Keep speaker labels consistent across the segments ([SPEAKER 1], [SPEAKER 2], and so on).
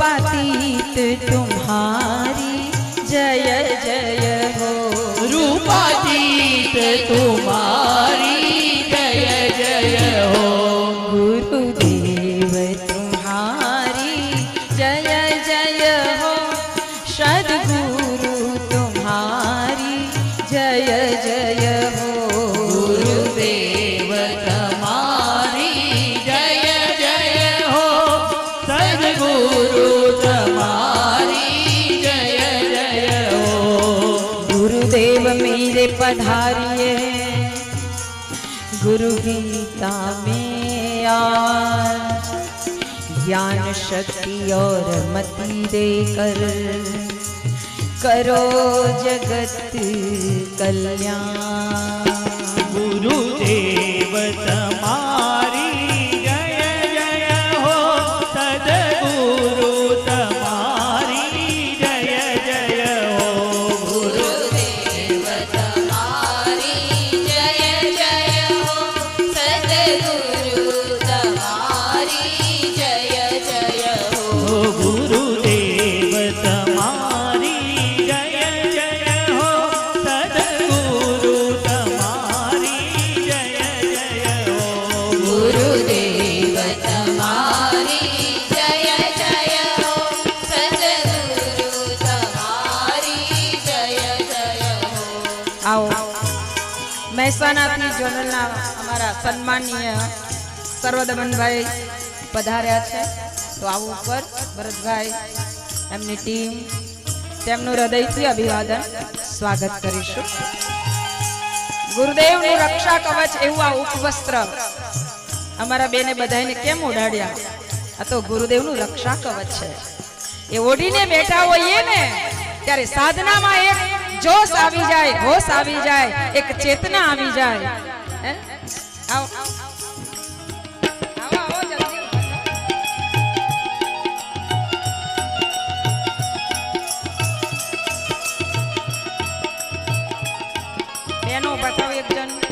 [SPEAKER 1] पातीत तुम्हारा शक्ति और मति दे कर करो जगत कल्याण गुरुदेव तम સર્વદમનભાઈ પધાર્યા છે. તો આવું ઉપર ભરતભાઈ, એમની ટીમ, તેમનું હૃદયથી અભિવાદન સ્વાગત કરીશું. ગુરુદેવનું રક્ષા કવચ એવું આ ઉપવસ્ત્ર અમારા બેને બધાને કેમ ઉડાડ્યા આ તો ગુરુદેવનું રક્ષા કવચ છે. એ ઓઢીને બેઠા હોઈએ ને, ત્યારે સાધનામાં એક જોશ આવી જાય, હોશ આવી જાય, એક ચેતના આવી જાય. આવ. સર્જન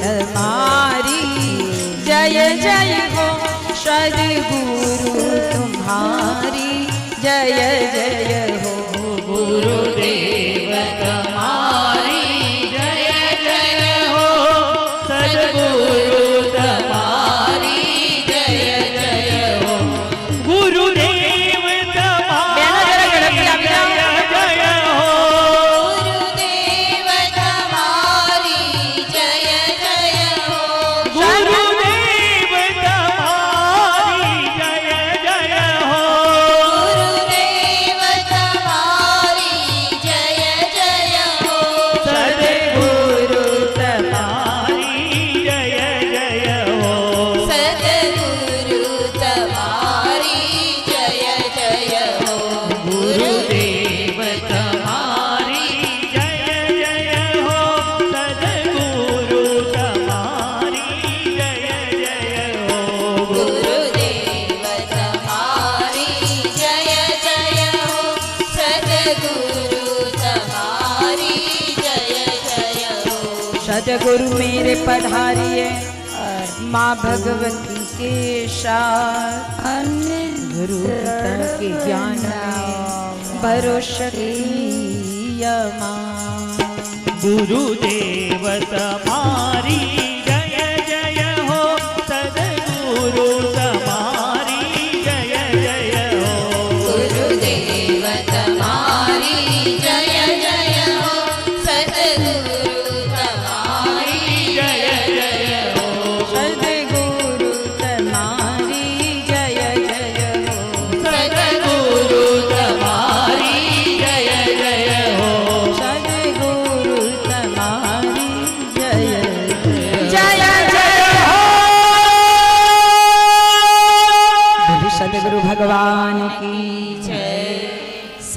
[SPEAKER 1] તમારી જય જય હો સદગુરુ. હારી જય જય रे पढ़ारिए माँ भगवती के साथ गुरु पिता के ज्ञान भरोशक्ति माँ गुरुदेव तुम्हारी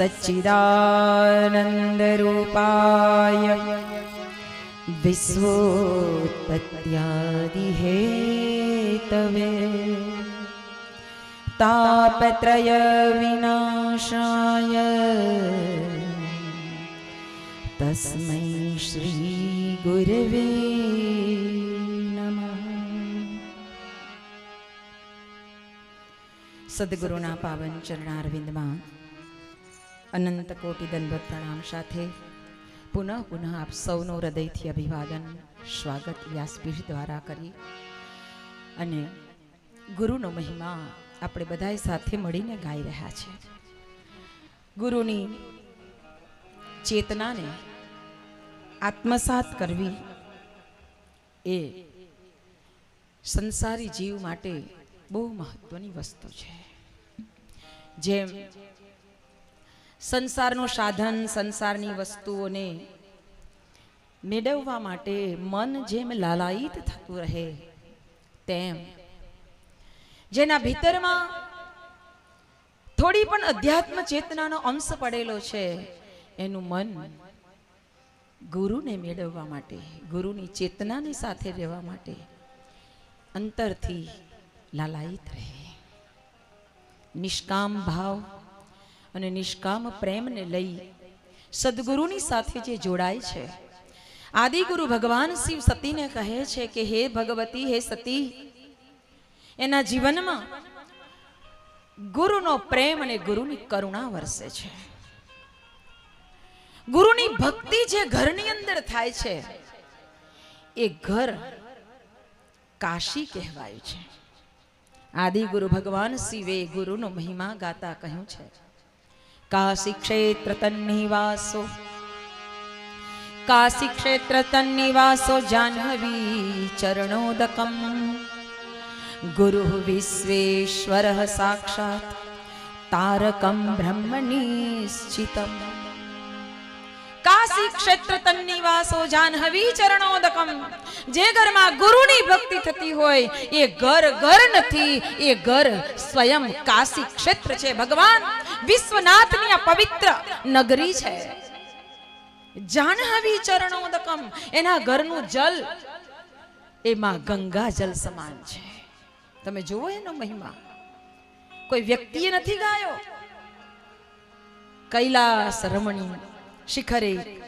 [SPEAKER 1] सच्चिदानन्दरूपाय विश्वोत्पत्यादिहेतवे तापत्रयविनाशाय तस्मै श्रीगुरवे नमः સદગુરુના પાવન ચરણારવિંદમાં અનંત કોટી દંડવત પ્રણામ સાથે. પુનઃ પુનઃ આપ સૌનું હૃદયથી અભિવાદન, સ્વાગત વ્યાસપીઠ દ્વારા કરી. અને ગુરુનો મહિમા આપણે બધાએ સાથે મળીને ગાઈ રહ્યા છે. ગુરુની ચેતનાને આત્મસાત કરવી એ સંસારી જીવ માટે બહુ મહત્વની વસ્તુ છે. જેમ સંસારનું સાધન, સંસારની વસ્તુઓને મેળવવા માટે મન જેમ લાલાયિત થતું રહે, તેમ. જેના ભીતરમાં થોડી પણ અધ્યાત્મ ચેતનાનો અંશ પડેલો છે, એનું મન ગુરુને મેળવવા માટે, ગુરુની ચેતનાની સાથે રહેવા માટે અંતરથી લાલાયિત રહે. નિષ્કામ ભાવ અને નિષ્કામ પ્રેમને લઈ સદગુરુની સાથે જે જોડાય છે. આદિગુરુ ભગવાન શિવ સતીને કહે છે કે, હે ભગવતી, હે સતી, એના જીવનમાં ગુરુનો પ્રેમ અને ગુરુની કરુણા વરસે છે. ગુરુની ભક્તિ જે ઘરની અંદર થાય છે, એ ઘર કાશી કહેવાયું છે. આદિ ગુરુ ભગવાન શિવે ગુરુનો મહિમા ગાતા કહ્યું છે. काशीक्षेत्रतन्निवासो। काशीक्षेत्रतन्निवासो जाह्नवी चरणोदकम्। गुरुः विश्वेश्वरः साक्षात् तारकं ब्रह्मणीश्चितम्। કાશી ક્ષેત્ર તન્નિવાસો જાહ્નવી ચરણોદકમ જે ઘરમાં ગુરુની ભક્તિ થતી હોય એ ઘર ઘર નથી એ ઘર સ્વયં કાશી ક્ષેત્ર છે ભગવાન વિશ્વનાથની આ પવિત્ર નગરી છે જાહ્નવી ચરણોદકમ એના ઘરનું જલ એમાં ગંગા જલ સમાન છે તમે જુઓ એનો મહિમા। કોઈ વ્યક્તિએ નથી ગાયો? કૈલાસ રમણી શિખરે.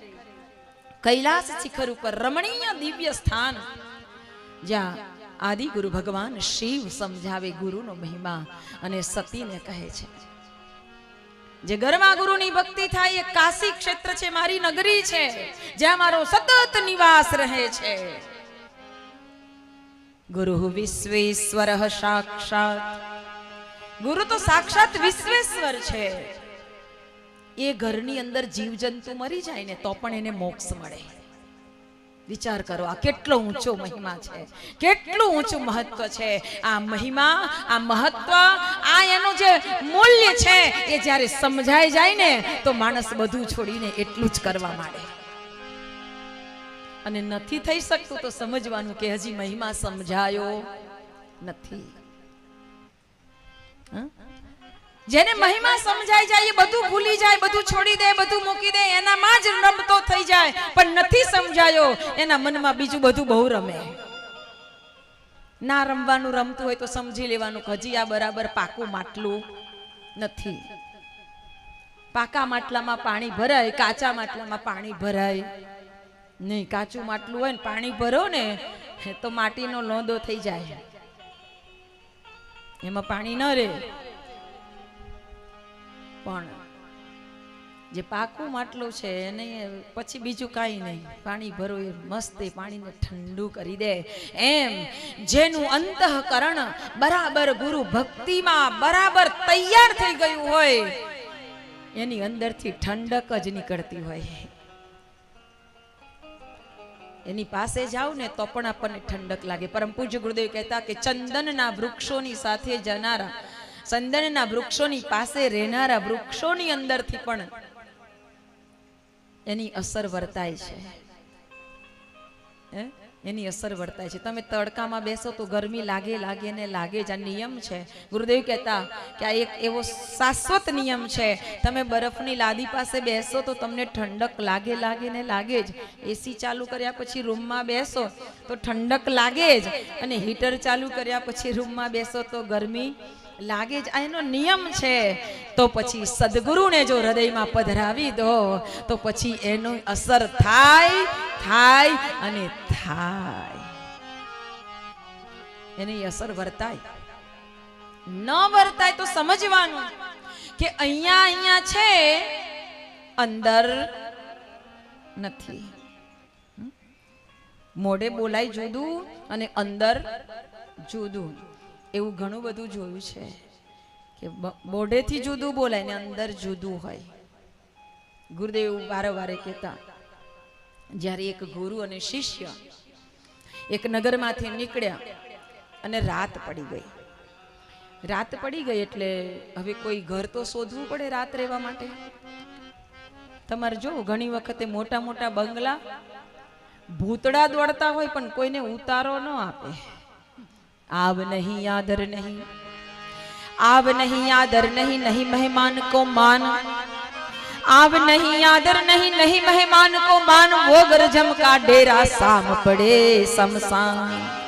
[SPEAKER 1] કૈલાસ શિખર ઉપર રમણીય દિવ્ય સ્થાન. જ્યાં આદિ ગુરુ ભગવાન શિવ સમજાવે ગુરુનો મહિમા અને સતીને કહે છે. જે ગરમા ગુરુની ભક્તિ થાય એ કાશી ક્ષેત્ર છે, મારી નગરી છે, જ્યાં મારો સતત નિવાસ રહે છે. ગુરુ વિશ્વેશ્વર સાક્ષાત. ગુરુ તો સાક્ષાત વિશ્વેશ્વર છે. એ ઘરની અંદર જીવજંતુ મરી જાય ને તો પણ એને મોક્ષ મળે. વિચાર કરો, આ કેટલો ઊંચો મહિમા છે. કેટલું ઊંચું મહત્વ છે. આ મહિમા, આ મહત્વ, આ એનું જે મૂલ્ય છે, એ જ્યારે સમજાઈ જાય ને, તો માણસ બધું છોડીને એટલું જ કરવા માંડે. અને નથી થઈ શકતું તો સમજવાનું કે હજી મહિમા સમજાયો નથી. જેને મહિમા સમજાઈ જાય, એ બધું ભૂલી જાય, બધું છોડી દે, બધું મૂકી દે, એનામાં જ રમતો થઈ જાય, પણ નથી સમજાયો. એના મનમાં બીજું બધું બહુ રમે. ના રમવાનું રમતું હોય તો સમજી લેવાનું હજી આ બરાબર પાકું માટલું નથી. પાકા માટલામાં પાણી ભરાય, કાચા માટલામાં પાણી ભરાય. નહીં, કાચું માટલું હોય ને પાણી ભરો ને, તો માટીનો લોંદો થઈ જાય. એમાં પાણી ન રહે. પણ જે પાકું માટલું છે એને પછી બીજું કાંઈ નહીં. પાણી ભરો એ મસ્ત પાણીને ઠંડુ કરી દે. એમ જેનું અંતઃકરણ બરાબર ગુરુ ભક્તિમાં બરાબર તૈયાર થઈ ગયું હોય, એની અંદરથી ઠંડક જ નીકળતી હોય. એની પાસે જાવ ને તો પણ આપણને ઠંડક લાગે. પરમ પૂજ્ય ગુરુદેવ કહેતા કે ચંદનના વૃક્ષોની સાથે જનારા ચંદનના વૃક્ષોની પાસે રહેનારા વૃક્ષોની અંદરથી પણ એની અસર વર્તાય છે? એની અસર વર્તાય છે. તમે તડકામાં બેસો તો ગરમી લાગે લાગે ને લાગે જ. આ નિયમ છે. ગુરુદેવ કહેતા કે આ એક એવો શાશ્વત નિયમ છે. તમે બરફની લાદી પાસે બેસો તો તમને ઠંડક લાગે લાગે ને લાગે જ. એસી ચાલુ કર્યા પછી રૂમમાં બેસો તો ઠંડક લાગે જ. અને હીટર ચાલુ કર્યા પછી રૂમમાં બેસો તો ગરમી લાગે જ એનો નિયમ છે. તો પછી સદગુરુને જો હૃદયમાં પધરાવી દો, તો પછી એનો અસર થાય થાય અને થાય. એની અસર વર્તાય. ન વર્તાય તો સમજવાનું કે અહીંયા અહીંયા છે, અંદર નથી? મોઢે બોલાય જુદું અને અંદર જુદું. એવું ઘણું બધું જોયું છે કે મોઢેથી જુદું બોલાય ને અંદર જુદું હોય. ગુરુદેવ વારંવારે કહેતા, જ્યારે એક ગુરુ અને શિષ્ય એક નગરમાંથી નીકળ્યા અને રાત પડી ગઈ. રાત પડી ગઈ એટલે હવે કોઈ ઘર તો શોધવું પડે રાત રહેવા માટે? તમારે જો ઘણી વખતે મોટા મોટા બંગલા ભૂતડા દોડતા હોય પણ કોઈને ઉતારો ન આપે. आब नहीं आदर नहीं आब नहीं आदर नहीं नहीं मेहमान को मान आब नहीं आदर नहीं नहीं मेहमान को मान वो गरजम का डेरा साम पड़े समसान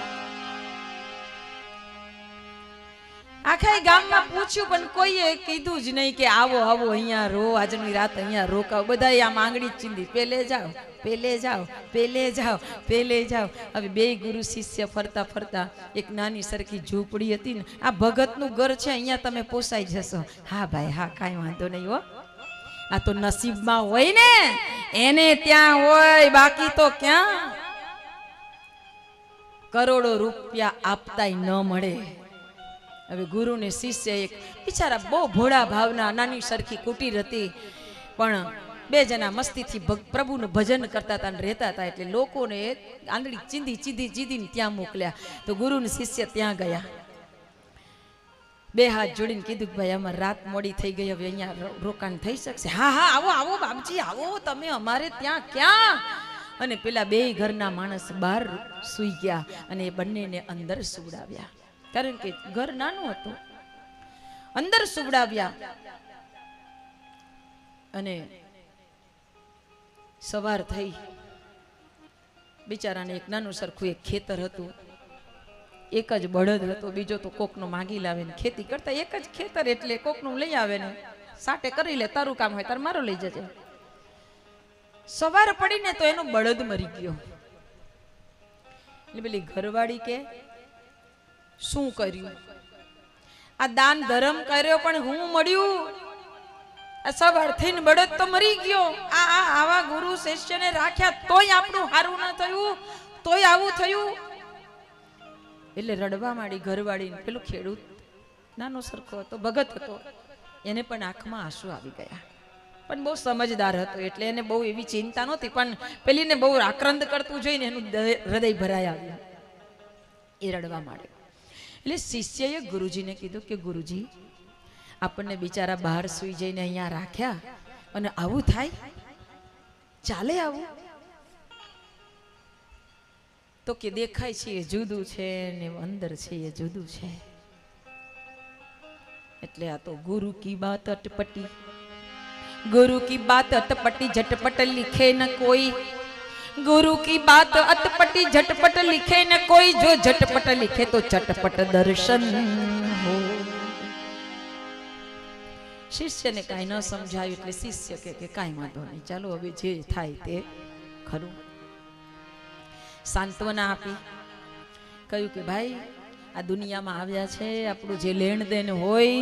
[SPEAKER 1] આખા ગામમાં પૂછ્યું, પણ કોઈએ કીધું જ નહીં કે આવો આવો, અહીંયા રો આજની રાત અહીંયા રોકાવ. બધા આ માંગણી ચીંધી, પેલે જાઓ પેલે જાઓ પેલે જાઓ પેલે જાઓ. હવે બે ગુરુ શિષ્ય ફરતા ફરતા એક નાની સરખી ઝૂંપડી હતી ને, આ ભગતનું ઘર છે, અહીંયા તમે પોસાઈ જશો. હા ભાઈ, હા, કાંઈ વાંધો નહીં હો. આ તો નસીબમાં હોય ને, એને ત્યાં હોય, બાકી તો ક્યાં? કરોડો રૂપિયા આપતાય ન મળે. હવે ગુરુ ને શિષ્ય એક બિચારા બહુ ભોળા ભાવના, નાની સરખી કુટીર હતી. પણ બે જણા મસ્તીથી પ્રભુને ભજન કરતા હતા અને રહેતા હતા એટલે લોકોને આંગળી ચીંધી ચીંધી, ચીધીને ત્યાં મોકલ્યા. તો ગુરુને શિષ્ય ત્યાં ગયા. બે હાથ જોડીને કીધું ભાઈ, અમારે રાત મોડી થઈ ગઈ, હવે અહીંયા રોકાણ થઈ શકશે. હા હા, આવો આવો, બાપજી, આવો, તમે અમારે ત્યાં ક્યાં? અને પેલા બે ઘરના માણસ બહાર સૂઈ ગયા અને એ બંનેને અંદર સુવડાવ્યા. કારણ કે ઘર નાનું હતું. અંદર સુવડાવ્યા. અને સવાર થઈ. બિચારાને એક નાનું સરખું એક ખેતર હતું. એક જ બળદ હતો, બીજો તો કોકનો માગી લાવે ને ખેતી કરતા એક જ ખેતર એટલે કોકનું લઈ આવે ને સાટે કરી લે, તારું કામ હોય તાર મારો લઈ જજે. સવાર પડીને તો એનો બળદ મરી ગયો. એટલે પેલી ઘરવાળી કે શું કર્યું? આ દાન ધર્મ કર્યો પણ હું મળ્યું? આ સબ થઈને બળદ તો મરી ગયો. આ આ, આવા ગુરુ શિષ્યને રાખ્યા તોય આપણું સારું ન થયું, તોય આવું થયું. એટલે રડવા માંડી ઘરવાળી ને પેલું ખેડૂત નાનો સરખો હતો, ભગત હતો. એને પણ આંખમાં આંસુ આવી ગયા. પણ બહુ સમજદાર હતો એટલે એને બહુ એવી ચિંતા નહોતી, પણ પેલીને બહુ આક્રંદ કરતું જોઈને એનું હૃદય ભરાઈ આવ્યું. એ રડવા માંડ્યો. એટલે શિષ્યએ ગુરુજીને કીધું કે ગુરુજી, આપણને બિચારા બહાર સૂઈ જઈને અહીંયા રાખ્યા અને આવું થાય? ચાલે આવું? તો કે દેખાય છે એ જુદું છે ને અંદર છે એ જુદું છે. એટલે આ તો ગુરુ કી બાત અટપટી, ગુરુ કી બાત અટપટી, ઝટપટ લીખે ન કોઈ. गुरु की बात अटपटी झटपट लिखे न कोई जो झटपट लिखे तो चटपट दर्शन हो શિષ્યને કાંઈ ન સમજાયું એટલે શિષ્ય કે કે કાંઈ વાંધો નહીં ચાલો હવે જે થાય તે ખરું સાંત્વના આપી કહ્યું કે ભાઈ આ દુનિયામાં આવ્યા છે આપણું જે લેણ દેણ હોય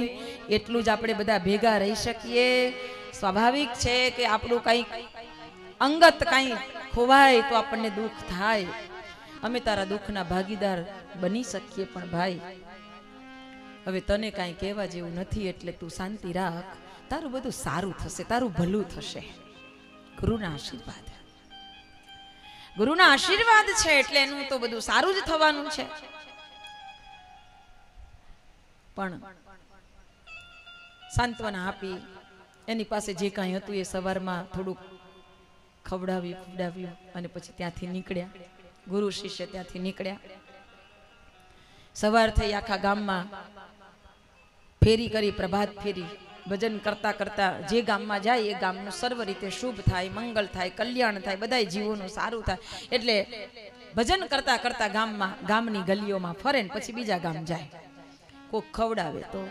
[SPEAKER 1] એટલું જ આપણે બધા ભેગા રહી શકીએ સ્વાભાવિક છે કે આપણું કંઈક અંગત કંઈ ખોવાય તો આપણને દુઃખ થાય. અમે તારા દુઃખના ભાગીદાર બની શકીએ પણ ભાઈ. હવે તને કાંઈ કહેવા જેવું નથી એટલે તું શાંતિ રાખ. તારું બધું સારું થશે, તારું ભલું થશે. ગુરુના આશીર્વાદ. ગુરુના આશીર્વાદ છે એટલે એનું તો બધું સારું જ થવાનું છે. પણ સાંત્વના આપી, એની પાસે જે કાંઈ હતું એ સવારમાં થોડુંક ખવડાવ્યું પીવડાવ્યું અને પછી ત્યાંથી નીકળ્યા. ગુરુ શિષ્ય ત્યાંથી નીકળ્યા. સવાર થઈ આખા ગામમાં ફેરી કરી, પ્રભાત ફેરી. ભજન કરતા કરતા જે ગામમાં જાય, એ ગામનું સર્વ રીતે શુભ થાય મંગળ થાય, કલ્યાણ થાય, બધાય જીવોનું સારું થાય. એટલે ભજન કરતા કરતા ગામમાં, ગામની ગલીઓમાં ફરે ને પછી બીજા ગામ જાય. કોઈક ખવડાવે તો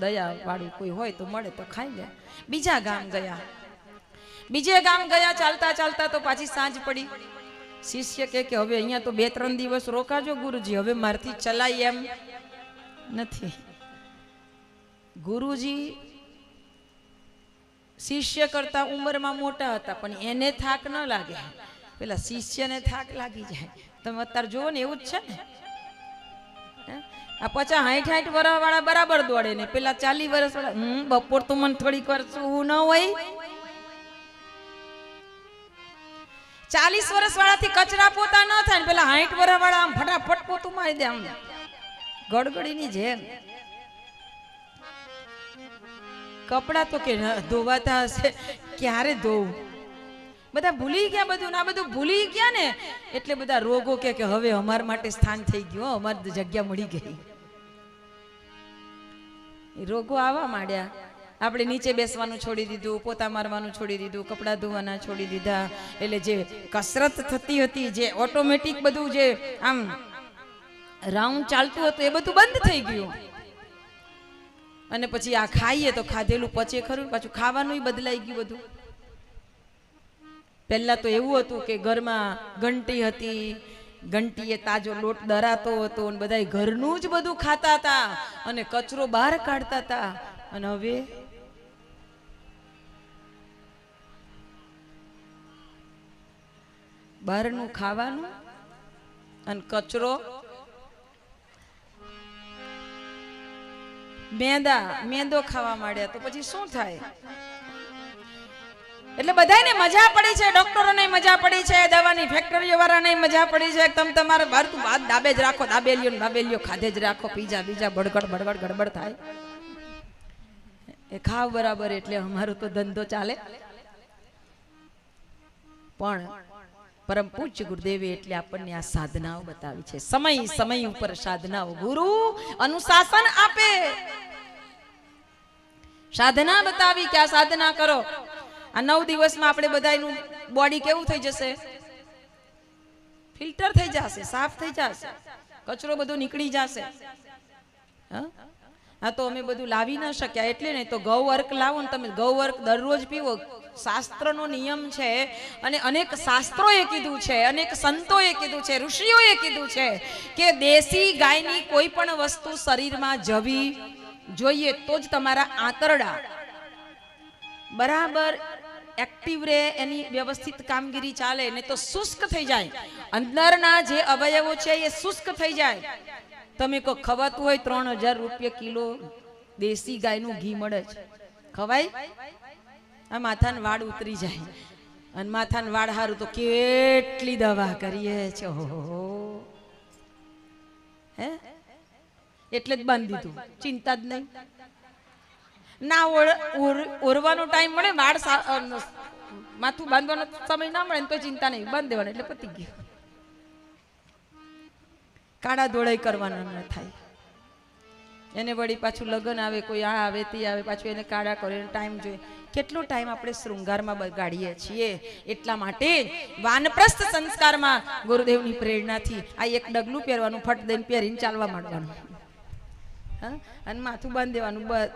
[SPEAKER 1] દયા વાળું કોઈ હોય તો મળે તો ખાઈ લે. બીજા ગામ ગયા. બીજે ગામ ગયા, ચાલતા ચાલતા તો પાછી સાંજ પડી. શિષ્ય કે કે, હવે અહીંયા તો બે, ત્રણ દિવસ રોકાજો ગુરુજી, હવે મારથી ચલાય એમ નથી. ગુરુજી શિષ્ય કરતા ઉંમરમાં મોટા હતા, પણ એને થાક ન લાગે પેલા શિષ્યને થાક લાગી જાય. તમે અત્યારે જુઓ ને, એવું જ છે ને? આ પચાસ હાઠ હાઠ વર્ષ વાળા બરાબર દોડે ને, પેલા ચાલીસ વર્ષ વાળા હમ, બપોર તો મને થોડીક વાર શું ન હોય. ચાલીસ વર્ષ વાળાથી કચરા પોતા ન થાય પેલા હાઈટ વર્ષ વાળા આમ ફટાફટ પોતું મારી દે આમ. ગડગડીની જેમ. કપડા તો કે ધોવાતા હશે. ક્યારે ધોવું? બધા ભૂલી ગયા બધું ના બધું ભૂલી ગયા ને એટલે બધા રોગો કે કે હવે અમારા માટે સ્થાન થઈ ગયું અમારી જગ્યા મળી ગઈ. રોગો આવવા માંડ્યા. આપણે નીચે બેસવાનું છોડી દીધું, પોતા મારવાનું છોડી દીધું, કપડાં ધોવાના છોડી દીધા. એટલે જે કસરત થતી હતી, જે ઓટોમેટિક બધું જે આમ રાઉન્ડ ચાલતું હતું, એ બધું બંધ થઈ ગયું. અને પછી આ ખાઈએ તો ખાધેલું પચે ખરું, પાછું ખાવાનું બદલાઈ ગયું બધું. પહેલા તો એવું હતું કે ઘરમાં ઘંટી હતી, ઘંટીએ તાજો લોટ દરાતો હતો અને બધા ઘરનું જ બધું ખાતા હતા અને કચરો બહાર કાઢતા હતા. અને હવે બહારનું ખાવાનું અને કચરો. મેંદા, મેંદો ખાવા માંડ્યા તો પછી શું થાય? એટલે બધાને મજા પડી છે, ડોક્ટરોને મજા પડી છે, દવાની ફેક્ટરીઓ વાળાને મજા પડી છે. તમે તમારે બહાર તું બાદ દાબે જ રાખો, દાબેલીઓ દાબેલીઓ ખાધે જ રાખો પીજા બીજા બડગડ બળગડ ગડબડ થાય. એ ખાવ બરાબર એટલે અમારો તો ધંધો ચાલે. પણ પરમ પૂજ્ય ગુરુદેવે એટલે આપણને આ સાધનાઓ બતાવી છે. સમય સમય ઉપર સાધનાઓ. ગુરુ અનુશાસન આપે. સાધના બતાવી કે આ સાધના કરો. આ નવ દિવસમાં આપણે બધાનું બોડી કેવું થઈ જશે? ફિલ્ટર થઈ જશે, સાફ થઈ જશે. કચરો બધો નીકળી જશે. હા? તો અમે બધું લાવી ના શક્યા. એટલે ને તો ગૌ વર્ક લાવો ને તમે. ગૌ વર્ક દરરોજ પીવો. શાસ્ત્રનો નિયમ છે અને અનેક શાસ્ત્રોએ કીધું છે, અનેક સંતોએ કીધું છે, ઋષિઓએ કીધું છે કે દેશી ગાયની કોઈ પણ વસ્તુ શરીરમાં જવી જોઈએ તો જ તમારા આંતરડા બરાબર એક્ટિવ રહે, એની વ્યવસ્થિત કામગીરી ચાલે ને તો શુષ્ક થઈ જાય. અંદરના જે અવયવો છે એ શુષ્ક થઈ જાય. તમે કો ખવાતું હોય, ત્રણ હજાર રૂપિયા કિલો દેશી ગાયનું ઘી મળે છે. ખવાય? આ માથાને વાળ ઉતરી જાય. અને માથાને વાળ હારું તો કેટલી દવા કરીએ છે? હે? એટલે જ બાંધી દીધું. ચિંતા જ નહીં. ના ઓરવાનો ટાઈમ મળે, વાળ માથું બાંધવાનો સમય ના મળે તો ચિંતા નહીં. બાંધ દેવાનું, એટલે પતી ગયું. કાળા દોડાઈ કરવાના ન થાય. એને વળી પાછું લગ્ન આવે, કોઈ આ આવે, તે આવે, પાછું એને કાળા કરે ટાઈમ જોઈએ. કેટલો ટાઈમ આપણે શૃંગારમાં બગાડીએ છીએ? એટલા માટે વાનપ્રસ્થ સંસ્કારમાં ગુરુદેવની પ્રેરણાથી આ એક ડગલું પહેરવાનું, ફટ દઈને પહેરીને ચાલવા માંડવાનું. હા? અને માથું બાંધી દેવાનું બસ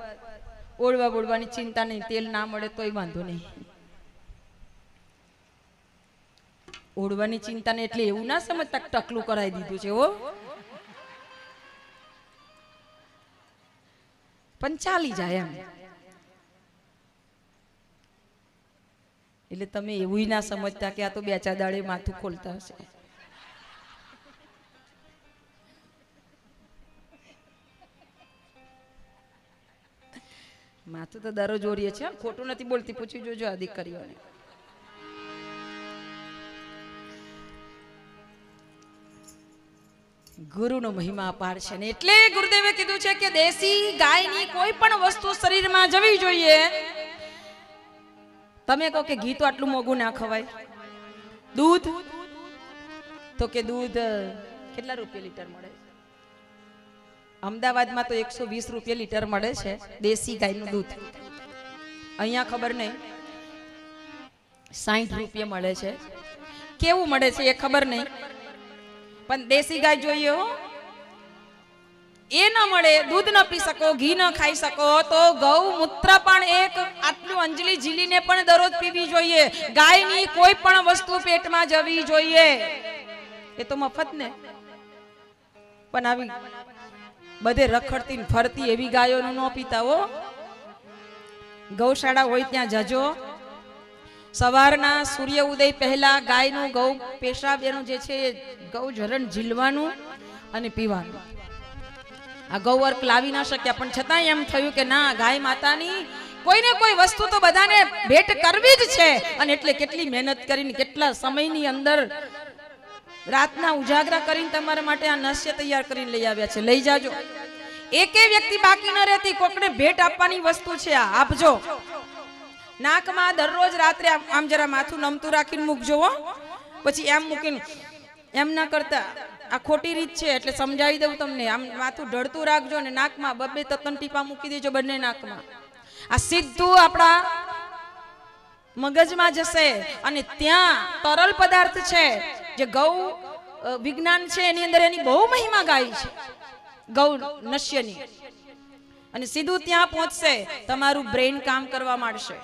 [SPEAKER 1] ઓળવા બોળવાની ચિંતા નહીં, તેલ ના મળે તોય વાંધો નહીં. ઓળવાની ચિંતા ને એટલે એવું ના સમજતા ટકલું કરાવી દીધું છે, હો. પણ ચાલી જાય એમ. એટલે તમે એવું ના સમજતા કે આ તો બે ચાર દાડે માથું ખોલતા હશે. માથું તો દરરોજ ઓરીએ છે ખોટું નથી બોલતી. પૂછી જોજો આ દીકરીઓને. ગુરુનો મહિમા અપાર છે ને એટલે ગુરુદેવે કીધું છે કે દેશી ગાયની કોઈ પણ વસ્તુ શરીરમાં જવી જોઈએ. તમે કહો કે ઘી તો આટલું મોંઘું ના ખવાય. દૂધ? તો કે દૂધ કેટલા રૂપિયા લીટર મળે? અમદાવાદમાં તો એકસો વીસ રૂપિયા લીટર મળે છે દેશી ગાયનું દૂધ. અહીંયા ખબર નહીં. સાઠ રૂપિયા મળે છે. કેવું મળે છે એ ખબર નહીં. પણ દેશી ગાય જોઈએ હો. એ ન મળે, દૂધ ન પી શકો, ઘી ન ખાઈ શકો, તો ગૌમૂત્ર પણ એક આટલું અંજલિ ઝીલીને પણ દરરોજ પીવી જોઈએ. ગાયની કોઈ પણ વસ્તુ પેટમાં જવી જોઈએ. એ તો મફત ને. પણ આવી બધે રખડતી ફરતી એવી ગાયોનું ન પીતા હો. ગૌશાળા હોય ત્યાં જજો. સવારના સૂર્ય ઉદય પહેલા ગાયનું, ગૌ પેશાબ એનું જે છે ગૌજરણ ગૌ ઝીલવાનું અને પીવાનું. આ ગૌવર્ક લાવી ના શક્યા, પણ છતાંય એમ થયું કે ના, ગાય માતાની કોઈને કોઈ વસ્તુ તો બધાને ભેટ કરવી જ છે. અને એટલે કેટલી મહેનત કરીને, કેટલા સમયની અંદર રાતના ઉજાગરા કરીને તમારા માટે આ નસ્ય તૈયાર કરીને લઈ આવ્યા છે. લઈ જાજો. એકે વ્યક્તિ બાકી ન રહેતી, કોકને ભેટ આપવાની વસ્તુ છે. આ આપજો. નાકમાં દરરોજ રાત્રે આમ જરા માથું નમતું રાખીને મૂકજો પછી એમ મૂકીને, એમ ના કરતા. આ ખોટી રીત છે, એટલે સમજાવી દઉં તમને. આમ માથું ઢળતું રાખજો ને નાકમાં બબે તતન ટીપા મૂકી દેજો બંને નાકમાં. આ સીધું આપણા મગજમાં જશે અને ત્યાં તરલ પદાર્થ છે, જે ગૌ વિજ્ઞાન છે, એની અંદર એની બહુ મહિમા ગાય છે, ગૌ નશ્યની. અને સીધું ત્યાં પહોંચશે, તમારું બ્રેઇન કામ કરવા માંડશે.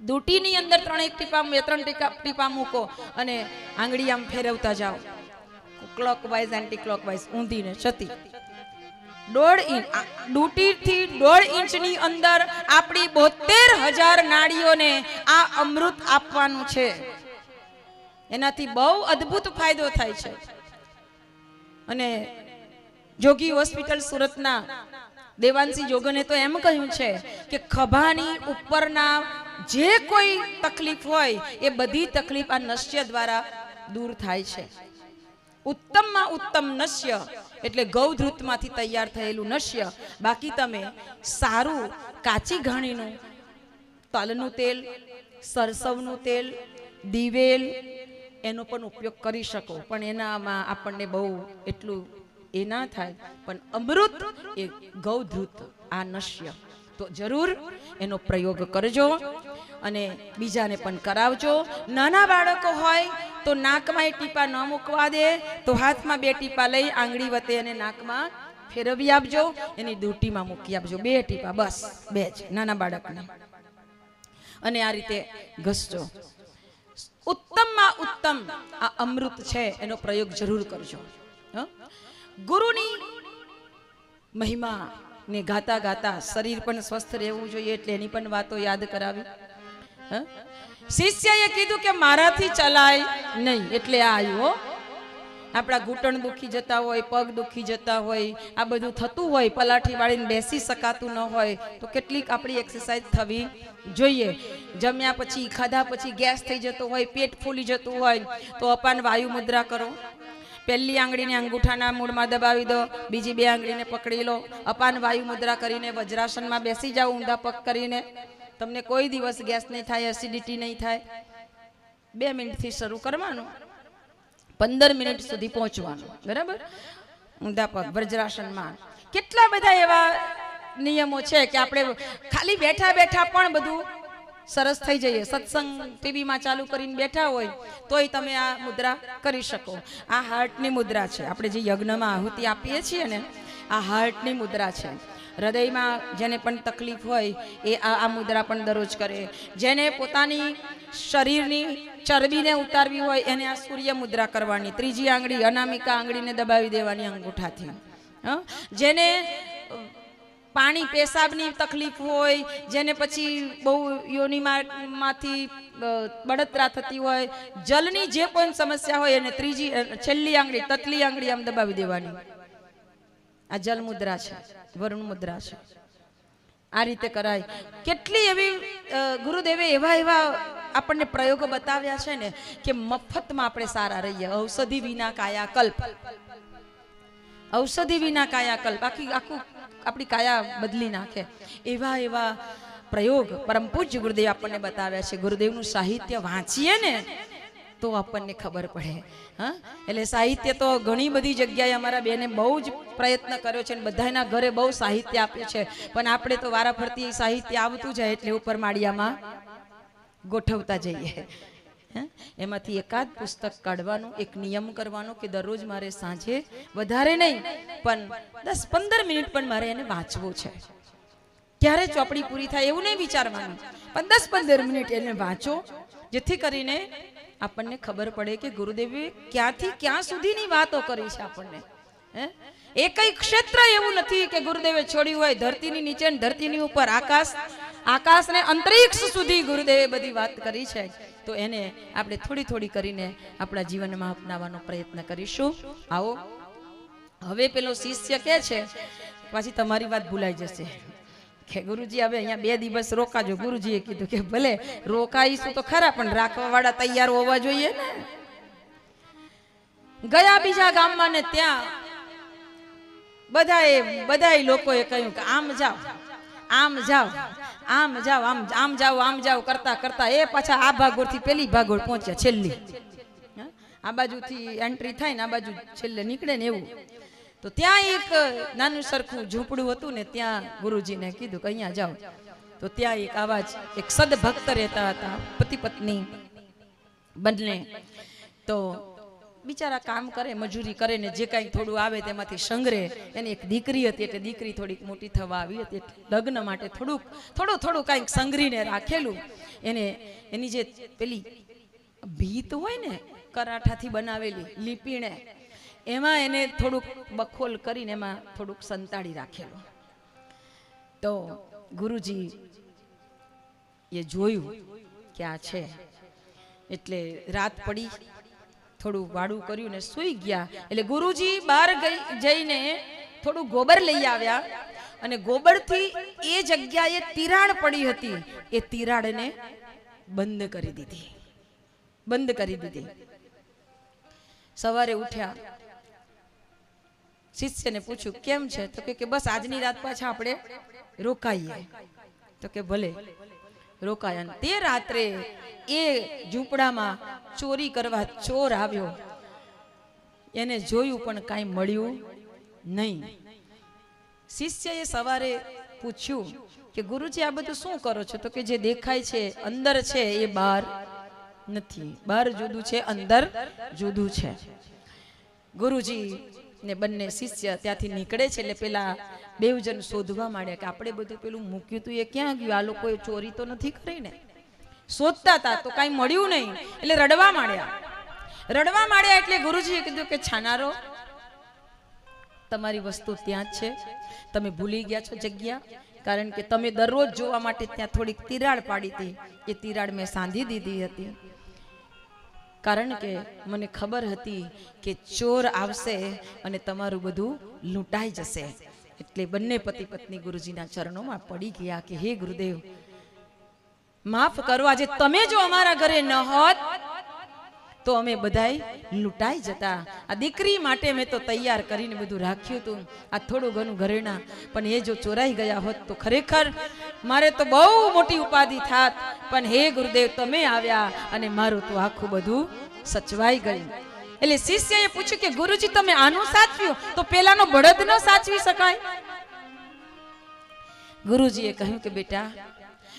[SPEAKER 1] દૂટીની અંદર ત્રણેક ટીપા, બે ત્રણ ટીકા, ટીપા મૂકો અને આંગળી આમ ફેરવતા જાઓ. Clockwise anticlockwise ઊંધીને છતી. દોઢ ઇંચ ડૂટીથી દોઢ ઇંચની અંદર આપણી બોતેર હજાર નાળીઓને આ અમૃત આપવાનું છે. એનાથી બહુ અદ્ભુત ફાયદો થાય છે. અને જોગી હોસ્પિટલ સુરતના દેવાંશી જોગને તો એમ કહ્યું છે કે ખભાની ઉપરના જે કોઈ તકલીફ હોય, એ બધી તકલીફ આ નશ્ય દ્વારા દૂર થાય છે. ઉત્તમમાં ઉત્તમ નશ્ય એટલે ગૌધૃતમાંથી તૈયાર થયેલું નશ્ય. બાકી તમે સારું કાચી ઘાણીનું તલનું તેલ, સરસવનું તેલ, દિવેલ એનો પણ ઉપયોગ કરી શકો. પણ એનામાં આપણને બહુ એટલું એ ના થાય. પણ અમૃત એ ગૌધૃત, આ નશ્ય. તો જરૂર એનો પ્રયોગ કરજો. અને બીજાને પણ કરાવજો. નાના બાળકો હોય તો નાકમાં એ ટીપા ન મૂકવા દે, તો હાથમાં બે ટીપા લઈ આંગળી વતે અને નાકમાં ફેરવી આપજો, એની દૂટીમાં મૂકી આપજો. બે ટીપા બસ, બે જ, નાના બાળકને. અને આ રીતે ઘસજો. ઉત્તમમાં ઉત્તમ આ અમૃત છે, એનો પ્રયોગ જરૂર કરજો? ગુરુની મહિમા ને ગાતા ગાતા શરીર પણ સ્વસ્થ રહેવું જોઈએ, એટલે એની પણ વાતો યાદ કરાવી? શિષ્યએ કીધું કે મારાથી ચલાય નહીં. એટલે આ આવ્યું આપણા ઘૂંટણ દુખી જતા હોય, પગ દુખી જતા હોય, આ બધું થતું હોય, પલાઠી વાળીને બેસી શકાતું ન હોય, તો કેટલીક આપણી એક્સરસાઇઝ થવી જોઈએ. જમ્યા પછી, ખાધા પછી ગેસ થઈ જતો હોય, પેટ ફૂલી જતું હોય, તો અપાન વાયુ મુદ્રા કરો. પહેલી આંગળીને અંગૂઠાના મૂળમાં દબાવી દો, બીજી બે આંગળીને પકડી લો. અપાન વાયુ મુદ્રા કરીને વજ્રાસનમાં બેસી જાઓ, ઊંધા પગ કરીને. તમને કોઈ દિવસ ગેસ નહીં થાય એસિડિટી નહીં થાય. બે મિનિટથી શરૂ કરવાનું. પંદર મિનિટ સુધી પહોંચવાનું. બરાબર? ઊંધા પગ કેટલા બધા એવા નિયમો છે કે આપણે ખાલી બેઠા બેઠા પણ બધું સરસ થઈ જઈએ. સત્સંગ ટીવીમાં ચાલુ કરીને બેઠા હોય, તોય તમે આ મુદ્રા કરી શકો. આ હાર્ટની મુદ્રા છે. આપણે જે યજ્ઞમાં આહુતિ આપીએ છીએ ને, આ હાર્ટની મુદ્રા છે. હૃદયમાં જેને પણ તકલીફ હોય એ આ આ મુદ્રા પણ દરરોજ કરે. જેને પોતાની શરીરની ચરબીને ઉતારવી હોય એને આ સૂર્ય મુદ્રા કરવાની. ત્રીજી આંગળી અનામિકા આંગળીને દબાવી દેવાની અંગૂઠાથી? જેને પાણી પેશાબની તકલીફ હોય, જેને પછી બહુ યોનિમાંથી બળતરા થતી હોય, જલની જે કોઈ સમસ્યા હોય એને ત્રીજી છેલ્લી આંગળી, તતલી આંગળી આમ દબાવી દેવાની. આ જલ મુદ્રા છે વરુણ મુદ્રા છે. આ રીતે કરાય. કેટલી એવી ગુરુદેવે એવા એવા આપણને પ્રયોગો બતાવ્યા છે ને કે મફતમાં આપણે સારા રહીએ. ઔષધિ વિના કાયા કલ્પ ઔષધિ વિના કાયા કલ્પ આખી આખું આપણી કાયા બદલી નાખે. એવા એવા પ્રયોગ પરમ પૂજ્ય ગુરુદેવ આપણને બતાવ્યા છે. ગુરુદેવનું સાહિત્ય વાંચીએ ને તો આપણને ખબર પડે. હા? એટલે સાહિત્ય તો ઘણી બધી જગ્યાએ અમારા બેને બહુ જ પ્રયત્ન કર્યો છે અને બધાના ઘરે બહુ સાહિત્ય આપ્યું છે. પણ આપણે તો વારાફરતી સાહિત્ય આવતું જાય એટલે ઉપર માળિયામાં ગોઠવતા જઈએ? એમાંથી એકાદ પુસ્તક કાઢવાનું, એક નિયમ કરવાનો કે દરરોજ મારે સાંજે વધારે નહીં, પણ દસ પંદર મિનિટ પણ મારે એને વાંચવું છે. ક્યારે ચોપડી પૂરી થાય એવું નહીં વિચારવાનું. પણ દસ પંદર મિનિટ એને વાંચો, જેથી કરીને આપણને ખબર પડે કે ગુરુદેવે ક્યાંથી ક્યાં સુધીની વાતો કરી છે આપણને, હે? એ કઈ ક્ષેત્ર એવું નથી કે ગુરુદેવે છોડ્યું હોય ધરતીની નીચે ધરતીની ઉપર આકાશ, આકાશને અંતરિક્ષ સુધી ગુરુદેવે બધી વાત કરી છે. તો એને આપણે થોડી થોડી કરીને આપણા જીવનમાં અપનાવવાનો પ્રયત્ન કરીશું. આવો. હવે પેલો શિષ્ય કે છે? પાછી તમારી વાત ભૂલાઈ જશે. કે ગુરુજી, હવે અહીંયા બે દિવસ રોકાજો. ગુરુજીએ કીધું કે ભલે રોકાઈશું તો ખરા, પણ રાખવા વાળા તૈયાર હોવા જોઈએ ને. ગયા બીજા ગામમાં ને ત્યાં બધાએ, બધાય લોકોએ કહ્યું કે આમ જાઓ આમ જાઓ આમ જાઓ, આમ આમ જાઓ આમ જાઓ કરતા કરતા એ પાછા આ ભાગોળથી પેલી ભાગોળ પહોંચ્યા છેલ્લી. આ બાજુથી એન્ટ્રી થાય ને આ બાજુ છેલ્લે નીકળે ને એવું. તો ત્યાં એક નાનું સરખું ઝૂંપડું હતું ને ત્યાં ગુરુજીને કીધું કે અહીંયા જાઓ. તો ત્યાં એક આવા એક સદભક્ત રહેતા હતા, પતિ પત્ની બંને. તો બિચારા કામ કરે, મજૂરી કરે ને જે કાંઈ થોડું આવે તેમાંથી સંગ્રહે એની એક દીકરી હતી એટલે દીકરી થોડીક મોટી થવા આવી હતી લગ્ન માટે થોડુંક, થોડું થોડું કાંઈક સંઘરીને રાખેલું. એને એની જે પેલી ભીત હોય ને કરાઠાથી બનાવેલી લીપીણે એમાં એને થોડુંક બખોલ કરીને એમાં થોડુંક સંતાડી રાખેલું. તો ગુરુજી એ જોયું કે આ છે. એટલે રાત પડી, થોડું વાડું કર્યું ને સૂઈ ગયા. એટલે ગુરુજી બહાર જઈને થોડું ગોબર લઈ આવ્યા. અને ગોબરથી એ જગ્યાએ તિરાડ પડી હતી. એ તિરાડને બંધ કરી દીધી. બંધ કરી દીધી. સવારે ઉઠ્યા. શિષ્યને પૂછ્યું, કેમ છે? તો કે બસ આજની રાત પાછા આપણે રોકાઈએ. તો કે ભલે, રોકાયા. તે રાત્રે એ ઝૂંપડામાં ચોરી કરવા ચોર આવ્યો. એને જોયું પણ કાંઈ મળ્યું નહીં. શિષ્યએ સવારે પૂછ્યું કે, ગુરુજી, આ બધું શું કરો છો? તો કે, જે દેખાય છે, અંદર છે, એ બહાર નથી. બહાર જુદું છે, અંદર જુદું છે. ગુરુજી ને બંને શિષ્ય ત્યાંથી નીકળે છે એટલે પેલા બેવજન શોધવા માંડ્યા કે આપણે બધું પેલું મૂક્યું તું, એ ક્યાં ગયું? આ લોકોએ ચોરી તો નથી કરી ને? શોધતા હતા તો કાંઈ મળ્યું નહીં. એટલે રડવા માંડ્યા. રડવા માંડ્યા એટલે ગુરુજીએ કીધું કે, છાનારો, તમારી વસ્તુ ત્યાં જ છે. તમે ભૂલી ગયા છો જગ્યા. કારણ કે તમે દરરોજ જોવા માટે ત્યાં થોડીક તિરાડ પાડી હતી. એ તિરાડ મેં સાંધી દીધી હતી. કારણ કે મને ખબર હતી કે ચોર આવશે અને તમારું બધું લૂંટાઈ જશે. એટલે બંને પતિ પત્ની ગુરુજીના ચરણોમાં પડી ગયા કે, હે ગુરુદેવ, માફ કરો, આજે તમે જો અમારા ઘરે ન હોત તો અમે બધાય લૂંટાઈ જતા. આ દીકરી માટે મેં તો તૈયાર કરીને બધું રાખ્યું હતું. આ થોડું ઘણું ઘરેણા. પણ એ જો ચોરાઈ ગયા હોત તો ખરેખર મારે તો બહુ મોટી ઉપાધિ થાત. પણ હે ગુરુદેવ, તમે આવ્યા અને મારું તો આખું બધું સચવાઈ ગયું. એટલે શિષ્યએ પૂછ્યું કે, ગુરુજી, તમે આનું સાચવ્યું? તો પેલાનો બળદ ન સાચવી શકાય? ગુરુજીએ કહ્યું કે, બેટા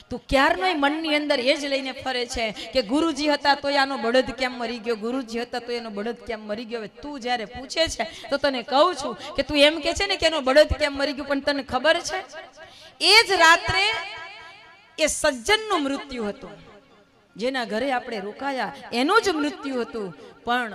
[SPEAKER 1] તું ક્યારનોય મનની અંદર એ જ લઈને ફરે છે કે ગુરુજી હતા તો આનો બળદ કેમ મરી ગયો? ગુરુજી હતા તો એનો બળદ કેમ મરી ગયો? હવે તું જ્યારે પૂછે છે, તો તને કહું છું કે તું એમ કે છે ને કે એનો બળદ કેમ મરી ગયો, પણ તને ખબર છે? એ જ રાત્રે એ સજ્જનનું મૃત્યુ હતું. જેના ઘરે આપણે રોકાયા, એનું જ મૃત્યુ હતું. પણ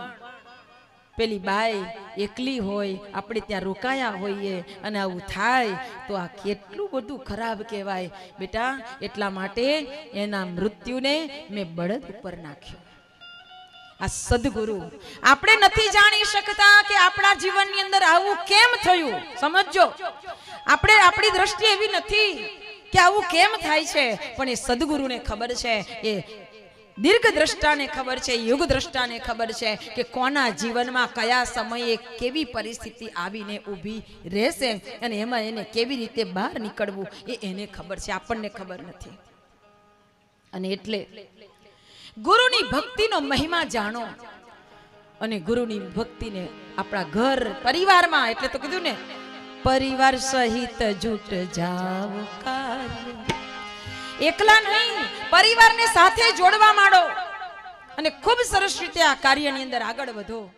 [SPEAKER 1] પેલી બાઈ એકલી હોય, આપણે ત્યાં રોકાયા હોઈએ અને આવું થાય, તો આ કેટલું બધું ખરાબ કહેવાય. બેટા, એટલા માટે એના મૃત્યુને મેં બળદ ઉપર નાખ્યો. આ સદગુરુ. આપણે નથી જાણી શકતા કે આપણા જીવનની અંદર આવું કેમ થયું. સમજજો. આપણે આપણી દ્રષ્ટિ એવી નથી કે આવું કેમ થાય છે, પણ એ સદગુરુને ખબર છે, એ દીર્ઘ દ્રષ્ટાને ખબર છે યુગ દ્રષ્ટાને ખબર છે કે કોના જીવનમાં કયા સમયે કેવી પરિસ્થિતિ આવીને ઊભી રહેશે અને એમાં એને કેવી રીતે બહાર નીકળવું એ એને ખબર છે, આપણને ખબર નથી. અને એટલે ગુરુની ભક્તિનો મહિમા જાણો અને ગુરુની ભક્તિને આપણા ઘર પરિવારમાં, એટલે તો કીધું ને, પરિવાર સહિત જૂટ જાવ કાર્ય. એકલા નહીં, પરિવારને સાથે જોડવા માંડો. અને ખૂબ સરસ રીતે આ કાર્યની અંદર આગળ વધો.